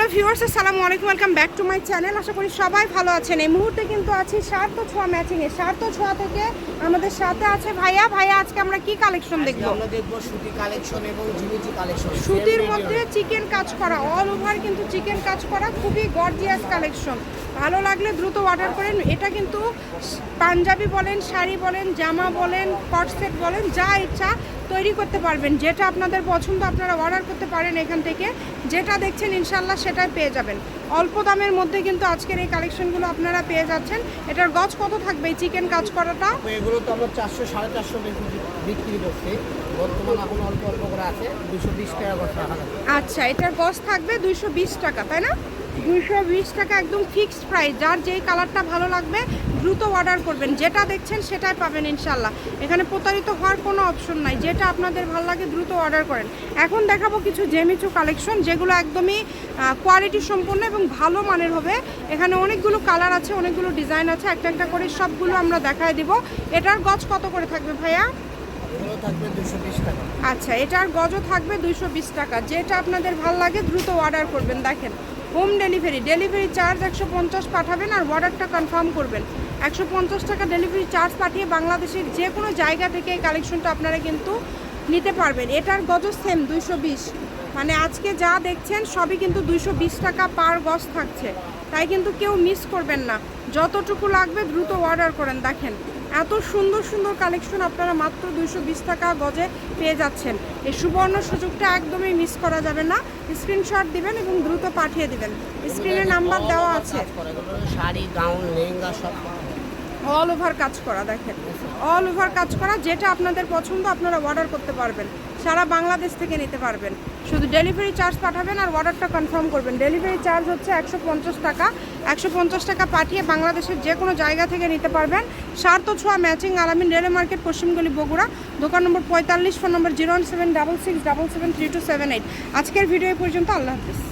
Hello viewers আসসালামু আলাইকুম। Welcome back to my channel আশা করি সবাই ভালো আছেন। এই মুহূর্তে কিন্তু আছি সার্থ ছোঁয়া ম্যাচিংয়ে সার্থ ছোঁয়া থেকে আমাদের সাথে আছে ভাইয়া। ভাইয়া আজকে আমরা কি কালেকশন দেখব? আমরা দেখব সুতি কালেকশন এবং জিমিচি কালেকশন সুতির মধ্যে চিকেন কাজ করা। অল ওভার কিন্তু চিকেন কাজ করা। খুবই গর্জিয়াস কালেকশন ভালো লাগলে দ্রুত অর্ডার করেন। এটা কিন্তু পাঞ্জাবি বলেন শাড়ি বলেন জামা বলেন কট সেট বলেন যা ইচ্ছা। তৈরি করতে পারবেন যেটা আপনাদের পছন্দ আপনারা অর্ডার করতে পারেন এখান থেকে। যেটা দেখছেন ইনশাল্লাহ সেটাই পেয়ে যাবেন। অল্প দামের মধ্যে কিন্তু আজকের এই কালেকশনগুলো আপনারা পেয়ে যাচ্ছেন। এটার গজ কত থাকবে এই চিকেন কাজ করাটা? এগুলো তো আমরা চারশো সাড়ে চারশো বিক্রি করছি। বর্তমান এখন অল্প অল্প করে আছে। দুশো বিশ টাকা আচ্ছা এটার গজ থাকবে দুইশো বিশ টাকা তাই না? দুইশো বিশ টাকা একদম ফিক্সড প্রাইস যার যেই কালারটা ভালো লাগবে দ্রুত অর্ডার করবেন। যেটা দেখছেন সেটাই পাবেন ইনশাল্লাহ এখানে প্রতারিত হওয়ার কোনো অপশন নাই। যেটা আপনাদের ভালো লাগে দ্রুত অর্ডার করেন। এখন দেখাবো কিছু জেমিচু কালেকশন যেগুলো একদমই কোয়ালিটি সম্পন্ন এবং ভালো মানের হবে। এখানে অনেকগুলো কালার আছে অনেকগুলো ডিজাইন আছে। একটা একটা করে সবগুলো আমরা দেখায় দিব। এটার গজ কত করে থাকবে ভাইয়া? থাকবে দুশো বিশ টাকা। আচ্ছা এটার গজও থাকবে দুইশো বিশ টাকা। যেটা আপনাদের ভালো লাগে দ্রুত অর্ডার করবেন। দেখেন হোম ডেলিভারি ডেলিভারি চার্জ একশো পঞ্চাশ পাঠাবেন আর অর্ডারটা কনফার্ম করবেন। একশো পঞ্চাশ টাকা ডেলিভারি চার্জ পাঠিয়ে বাংলাদেশের যে কোনো জায়গা থেকে এই কালেকশনটা আপনারা কিন্তু নিতে পারবেন। এটার গজ সেম দুইশো বিশ। মানে আজকে যা দেখছেন, সবই কিন্তু দুইশো বিশ টাকা পার গজ থাকছে। তাই কিন্তু কেউ মিস করবেন না। যতটুকু লাগবে দ্রুত অর্ডার করেন, দেখেন। এত সুন্দর সুন্দর কালেকশন আপনারা মাত্র দুইশো বিশ টাকা গজে পেয়ে যাচ্ছেন। এই সুবর্ণ সুযোগটা একদমই মিস করা যাবে না। স্ক্রিনশট দিবেন এবং দ্রুত পাঠিয়ে দিবেন। স্ক্রিনে নাম্বার দেওয়া আছে। শাড়ি গাউন লেহেঙ্গা সব অল ওভার কাজ করা, দেখেন। অল ওভার কাজ করা, যেটা আপনাদের পছন্দ, আপনারা অর্ডার করতে পারবেন। সারা বাংলাদেশ থেকে নিতে পারবেন। শুধু ডেলিভারি চার্জ পাঠাবেন আর অর্ডারটা কনফার্ম করবেন। ডেলিভারি চার্জ হচ্ছে একশো পঞ্চাশ টাকা। একশো পঞ্চাশ টাকা পাঠিয়ে বাংলাদেশের যে কোনো জায়গা থেকে নিতে পারবেন। সার্থ ছোঁয়া ম্যাচিং আলামিন রেলওয়ে মার্কেট পশ্চিমগলি বগুড়া। দোকান নম্বর পঁয়তাল্লিশ, ফোন নম্বর zero one seven double six double seven three two seven eight. আজকের ভিডিও পর্যন্ত, আল্লাহ হাফিজ।